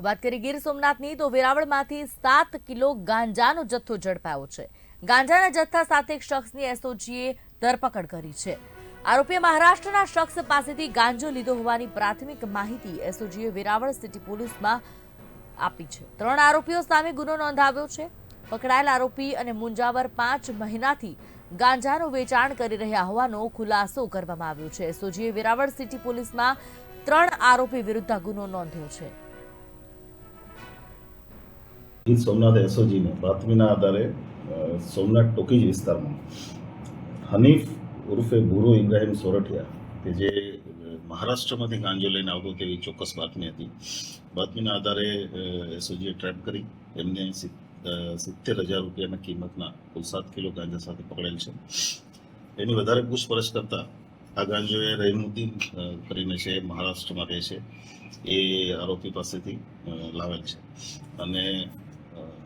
વાત કરી ગીર સોમનાથની, તો વેરાવળમાંથી સાત કિલો ગાંજાનો જથ્થો ઝડપાયો છે. ગાંજાના જથ્થા સાથે એક શખ્સની એસઓજીએ ધરપકડ કરી છે. આરોપીએ મહારાષ્ટ્રના શખ્સ પાસેથી ગાંજો લીધો હોવાની પ્રાથમિક માહિતી એસઓજીએ વેરાવળ સિટી પોલીસમાં આપી છે. ત્રણ આરોપીઓ સામે ગુનો નોંધાવ્યો છે. પકડાયેલ આરોપી અને મુંજાવર પાંચ મહિનાથી ગાંજાનું વેચાણ કરી રહ્યા હોવાનો ખુલાસો કરવામાં આવ્યો છે. એસઓજીએ વેરાવળ સિટી પોલીસમાં ત્રણ આરોપી વિરુદ્ધ ગુનો નોંધ્યો છે. ગીર સોમનાથ એસઓજીને બાતમીના આધારે સોમનાથ ટોકીજ વિસ્તારમાં. હનીફ ઉર્ફે ભૂરો ઇબ્રાહિમ સોરઠિયા, કે જે મહારાષ્ટ્રમાંથી ગાંજો લઈને આવતો તેવી ચોક્કસ બાતમી હતી. બાતમીના આધારે એસઓજીએ ટ્રેપ કરી. એમને સિત્તેર હજાર રૂપિયાના કિંમતના કુલ સાત કિલો ગાંજા સાથે પકડેલ છે. એની વધારે પૂછપરછ કરતા આ ગાંજો એ રહીમુદ્દીન કરીને છે, મહારાષ્ટ્રમાં રહે છે. એ આરોપી પાસેથી લાવેલ છે. અને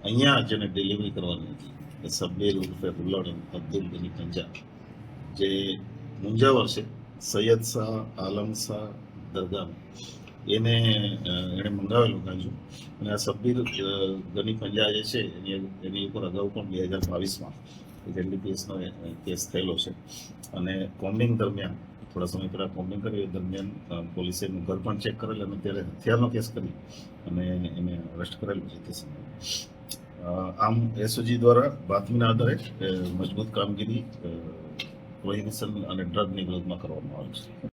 અહીંયા જેને ડિલિવરી કરવાની હતી. એ સબ્બીર ઉર્ફે હુલ્લડ અબ્દુલ બની પંજા જે મુંજાવર છે સૈયદ શાહ, આલમ શાહ દરગાહ એને એણે મંગાવેલું ગાંજુ. અને આ સબ્બીર ગની પંજા જે છે, એની એની ઉપર અગાઉ પણ બે હજાર બાવીસમાં એનડીપીએસનો કેસ થયેલો છે. અને કોમ્બિંગ દરમિયાન, થોડા સમય પહેલાં કોમ્બિંગ કરી દરમિયાન પોલીસે એનું ઘર પણ ચેક કરેલ અને ત્યારે હથિયારનો કેસ કરી અને એને અરેસ્ટ કરેલું છે તે સમયે. આમ એસઓજી દ્વારા બાતમીના આધારે મજબૂત કામગીરી પ્રોહિબિશન અને ડ્રગની વિરોધમાં કરવામાં આવી છે.